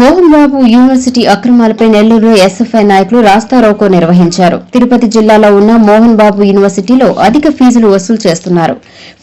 Mohan Babu university అక్రమాలపై నెల్లూరులో SFI నాయకులు రాస్తారోకో నిర్వహించారు. తిరుపతి జిల్లాలో ఉన్న మోహన్ బాబు యూనివర్సిటీలో అధిక ఫీజులు వసూలు చేస్తున్నారు.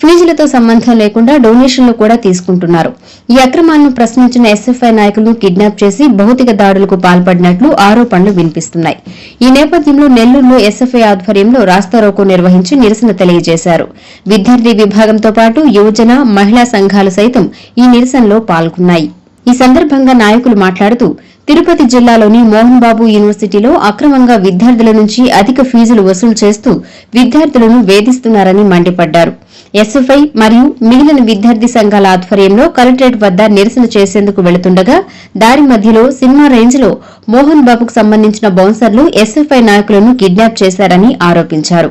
ఫీజులతో సంబంధం లేకుండా డొనేషన్లు కూడా తీసుకుంటున్నారు. ఈ అక్రమాలను ప్రశ్నించిన ఎస్ఎఫ్ఐ నాయకులను కిడ్నాప్ చేసి భౌతిక దాడులకు పాల్పడినట్లు ఆరోపణలు వినిపిస్తున్నాయి. ఈ నేపథ్యంలో నెల్లూరులో ఎస్ఎఫ్ఐ ఆధ్వర్యంలో రాస్తారోకో నిర్వహించి నిరసన తెలియజేశారు. విద్యార్థి విభాగంతో పాటు యువజన మహిళా సంఘాలు సైతం ఈ నిరసనలో పాల్గొన్నాయి. ఈ సందర్భంగా నాయకులు మాట్లాడుతూ తిరుపతి జిల్లాలోని మోహన్ బాబు యూనివర్సిటీలో అక్రమంగా విద్యార్థుల నుంచి అధిక ఫీజులు వసూలు చేస్తూ విద్యార్థులను వేధిస్తున్నారని మండిపడ్డారు. ఎస్ఎఫ్ఐ మరియు మిగిలిన విద్యార్థి సంఘాల ఆధ్వర్యంలో కలెక్టరేట్ వద్ద నిరసన చేసేందుకు వెళుతుండగా దారి మధ్యలో సినిమా రేంజ్లో మోహన్ బాబుకు సంబంధించిన బౌన్సర్లు ఎస్ఎఫ్ఐ నాయకులను కిడ్నాప్ చేశారని ఆరోపించారు.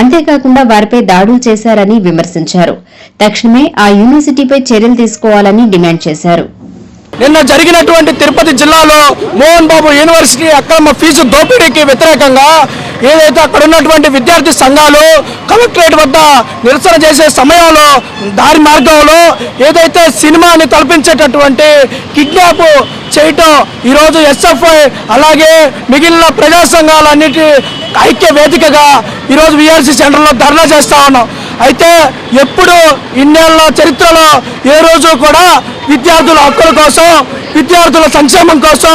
అంతేకాకుండా వారిపై దాడులు చేశారని విమర్శించారు. తక్షణమే ఆ యూనివర్సిటీపై చర్యలు తీసుకోవాలని డిమాండ్ చేశారు. నిన్న జరిగినటువంటి తిరుపతి జిల్లాలో మోహన్ బాబు యూనివర్సిటీ అక్రమ ఫీజు దోపిడీకి వ్యతిరేకంగా ఏదైతే అక్కడ ఉన్నటువంటి విద్యార్థి సంఘాలు కలెక్టరేట్ వద్ద నిరసన చేసే సమయంలో దారి మార్గంలో ఏదైతే సినిమాని తలపించేటటువంటి కిడ్నాప్ చేయటం ఈరోజు ఎస్ఎఫ్ఐ అలాగే మిగిలిన ప్రజా సంఘాలన్నిటి ఐక్య వేదికగా ఈరోజు విఆర్సీ సెంటర్లో ధర్నా చేస్తా ఉన్నాం. అయితే ఎప్పుడు ఇన్నేళ్ళ చరిత్రలో ఏ రోజు కూడా విద్యార్థుల హక్కుల కోసం విద్యార్థుల సంక్షేమం కోసం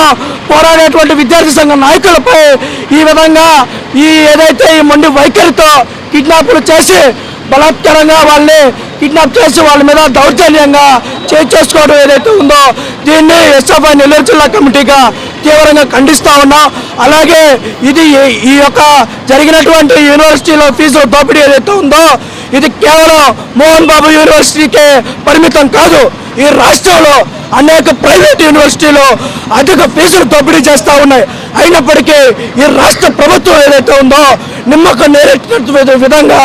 పోరాడేటువంటి విద్యార్థి సంఘ నాయకులపై ఈ విధంగా ఈ ఏదైతే ఈ మొండి వైఖరితో కిడ్నాపులు చేసి బలాత్కారంగా వాళ్ళని కిడ్నాప్ చేసి వాళ్ళ మీద దౌర్జన్యంగా చేసుకోవడం ఏదైతే ఉందో దీన్ని ఎస్ఎఫ్ఐ నెల్లూరు జిల్లా కమిటీగా తీవ్రంగా ఖండిస్తూ ఉన్నాం. అలాగే ఇది ఈ- ఈ యొక్క జరిగినటువంటి యూనివర్సిటీలో ఫీజు దోపిడీ ఏదైతే ఉందో ఇది కేవలం మోహన్ బాబు యూనివర్సిటీకే పరిమితం కాదు ఈ రాష్ట్రంలో అనేక ప్రైవేట్ యూనివర్సిటీలు అధిక ఫీజులు దోపిడీ చేస్తూ ఉన్నాయి. అయినప్పటికీ ఈ రాష్ట్ర ప్రభుత్వం ఏదైతే ఉందో నిమ్మకం నేరెట్టిన విధంగా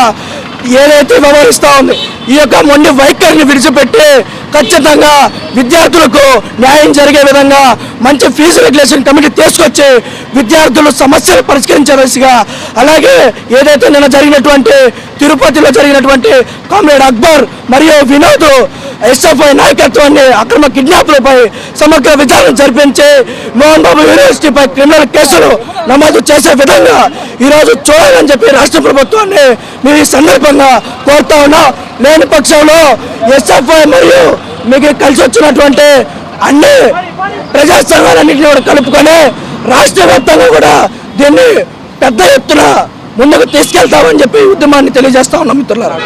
ఏదైతే వ్యవహరిస్తూ ఉంది ఈ యొక్క మొండి వైఖరిని విడిచిపెట్టి ఖచ్చితంగా విద్యార్థులకు న్యాయం జరిగే విధంగా మంచి ఫీజు రెగ్యులేషన్ కమిటీ తీసుకొచ్చి విద్యార్థులు సమస్యలు పరిష్కరించే దిశగా అలాగే ఏదైతే నిన్న జరిగినటువంటి తిరుపతిలో జరిగినటువంటి కామ్రేడ్ అక్బర్ మరియు వినోద్ ఎస్ఎఫ్ఐ నాయకత్వాన్ని అక్రమ కిడ్నాప్లపై సమగ్ర విచారణ జరిపించి మోహన్ బాబు యూనివర్సిటీపై క్రిమినల్ కేసులు నమోదు చేసే విధంగా ఈరోజు చూడాలని చెప్పి రాష్ట్ర ప్రభుత్వాన్ని మేము ఈ సందర్భంగా కోరుతా ఉన్నా. లేని పక్షంలో ఎస్ఎఫ్ఐ మరియు మీకు కలిసి వచ్చినటువంటి అన్ని ప్రజా సంఘాలన్నింటినీ కూడా కలుపుకొని రాష్ట్ర వ్యాప్తంగా కూడా దీన్ని పెద్ద ఎత్తున ముందుకు తీసుకెళ్తామని చెప్పి ఉద్యమాన్ని తెలియజేస్తా ఉన్నాం మిత్రులారా.